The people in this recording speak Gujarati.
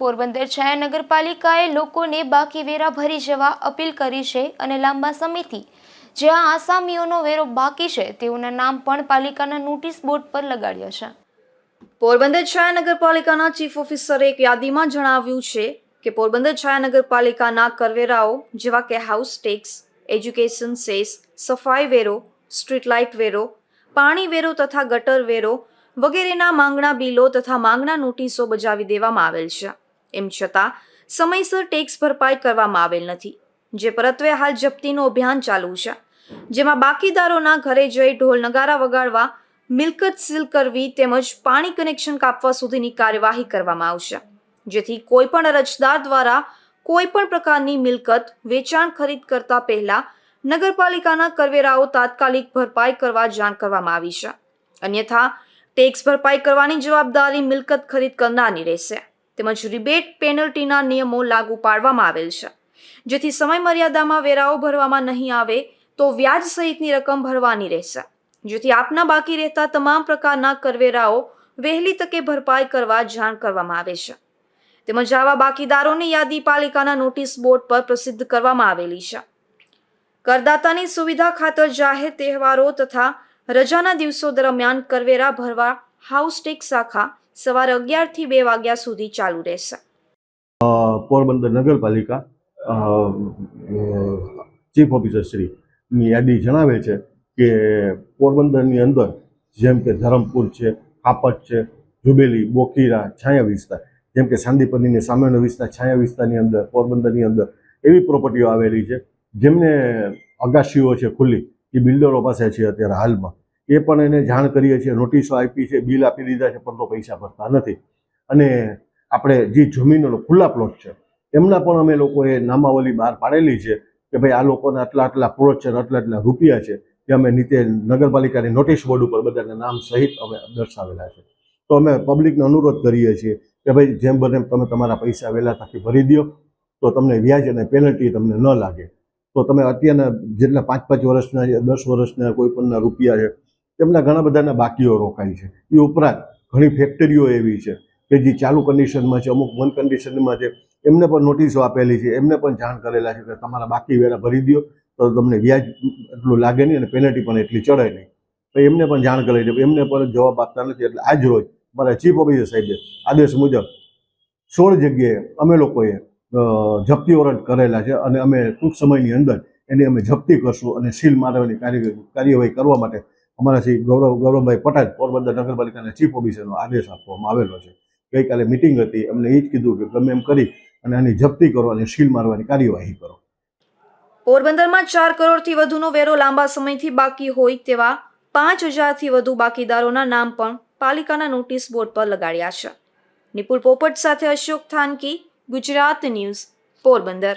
પોરબંદર છાયા નગરપાલિકાએ લોકોને બાકી વેરા ભરી જવા અપીલ કરી છે અને લાંબા સમયથી જ્યાં આસામીઓનો વેરો બાકી છે તેઓના નામ પણ પાલિકાના નોટિસ બોર્ડ પર લગાડ્યા છે. પોરબંદર છાયા નગરપાલિકાના ચીફ ઓફિસરે એક યાદીમાં જણાવ્યું છે કે પોરબંદર છાયા નગરપાલિકાના કરવેરાઓ જેવા કે હાઉસ ટેક્સ, એજ્યુકેશન સેસ, સફાઈ વેરો, સ્ટ્રીટ લાઇટ વેરો, પાણી વેરો તથા ગટર વેરો વગેરેના માંગણા બિલો તથા માંગણા નોટિસો બજાવી દેવામાં આવેલ છે. એમ છતાં, સમયસર ટેક્સ ભરપાઈ કરવામાં આવેલ નથી, જે પરત્વે હાલ જપ્તીનું અભિયાન ચાલુ છે, જેમાં બાકીદારોના ઘરે જઈ ઢોલ નગારા વગાડવા, મિલકત સીલ કરવી તેમજ પાણી કનેક્શન કાપવા સુધીની કાર્યવાહી કરવામાં આવશે, જેથી કોઈ પણ અરજદાર દ્વારા કોઈ પણ પ્રકારની મિલકત વેચાણ ખરીદ કરતા પહેલા નગરપાલિકાના કરવેરાઓ તાત્કાલિક ભરપાઈ કરવા જાણ કરવામાં આવી છે. અન્યથા, ટેક્સ ભરપાઈ કરવાની જવાબદારી મિલકત ખરીદ કરનારની રહેશે. તેમજ રિબેટ પેનલ્ટીના નિયમો લાગુ પાડવામાં આવેલ છે. જેથી સમય મર્યાદામાં વેરાઓ ભરવામાં નહીં આવે તો વ્યાજ સહિતની રકમ ભરવાની રહેશે. જેથી આપના બાકી રહેતા તમામ પ્રકારના કરવેરાઓ વહેલી તકે ભરપાઈ કરવા જાણ કરવામાં આવે છે. તેમજ આવા બાકીદારોની યાદી પાલિકાના નોટિસ બોર્ડ પર પ્રસિદ્ધ કરવામાં આવેલી છે. કરદાતાની સુવિધા ખાતર જાહેર તહેવારો તથા રજાના દિવસો દરમિયાન કરવેરા ભરવા હાઉસ ટેક્સ શાખા સવારે અગિયારથી બે વાગ્યા સુધી ચાલુ રહેશે. પોરબંદર નગરપાલિકા ચીફ ઓફિસર શ્રી ની યાદી જણાવે છે કે પોરબંદરની અંદર જેમ કે ધરમપુર છે કાપટ છે, જુબેલી બોકીરા છાયા વિસ્તાર, જેમ કે સાંદીપનીને સામેનો વિસ્તાર, છાયા વિસ્તારની અંદર, પોરબંદરની અંદર એવી પ્રોપર્ટીઓ આવેલી છે. જેમને અગાશીઓ છે ખુલ્લી, એ બિલ્ડરો પાસે છે અત્યારે હાલમાં. એ પણ એને જાણ કરીએ છીએ, નોટિસો આપી છે, બિલ આપી દીધા છે, પણ તો પૈસા ભરતા નથી. અને આપણે જે જમીનોનો ખુલ્લા પ્લોટ છે, એમના પણ અમે લોકોએ નામાવલી બહાર પાડેલી છે કે ભાઈ આ લોકોના આટલા આટલા પ્લોટ છે આટલા આટલા રૂપિયા છે, એ અમે નીચે નગરપાલિકાની નોટિસ બોર્ડ ઉપર બધાના નામ સહિત અમે દર્શાવેલા છે. તો અમે પબ્લિકને અનુરોધ કરીએ છીએ કે ભાઈ જેમ બને તમે તમારા પૈસા વહેલા તકે ભરી દો, તો તમને વ્યાજ અને પેનલ્ટી તમને ન લાગે. તો તમે અત્યારના જેટલા પાંચ પાંચ વર્ષના દસ વર્ષના, કોઈ પણના રૂપિયા છે તેમના ઘણા બધાના બાકીઓ રોકાય છે. એ ઉપરાંત ઘણી ફેક્ટરીઓ એવી છે કે જે ચાલુ કન્ડિશનમાં છે, અમુક બંધ કન્ડિશનમાં છે. એમને પણ નોટિસો આપેલી છે, એમને પણ જાણ કરેલા છે કે તમારા બાકી વેરા ભરી દો તો તમને વ્યાજ એટલું લાગે નહીં અને પેનલ્ટી પણ એટલી ચડે નહીં. તો એમને પણ જાણ કરેલી છે, એમને પણ જવાબ આપતા નથી. એટલે આજ રોજ મારા ચીફ ઓફિસર સાહેબે આદેશ મુજબ સોળ જગ્યાએ અમે લોકોએ જપ્તી વોરંટ કરેલા છે અને અમે ટૂંક સમયની અંદર એની અમે જપ્તી કરશું અને સીલ મારવાની કાર્ય, કાર્યવાહી કરવા માટે અમારા શ્રી ગૌરવ, ગૌરવભાઈ પટેલ, પોરબંદર નગરપાલિકાના ચીફ ઓફિસરનો આદેશ આપવામાં આવેલો છે. ગઈકાલે મિટિંગ હતી એમને એ જ કીધું કે ગમે એમ કરી અને આની જપ્તી કરો અને સીલ મારવાની કાર્યવાહી કરો. પોરબંદરમાં ચાર કરોડથી વધુનો વેરો લાંબા સમયથી બાકી હોય તેવા પાંચ હજારથી વધુ બાકીદારોના નામ પણ પાલિકાના નોટિસ બોર્ડ પર લગાડ્યા છે. નિપુલ પોપટ સાથે અશોક થાનકી, ગુજરાત ન્યૂઝ, પોરબંદર.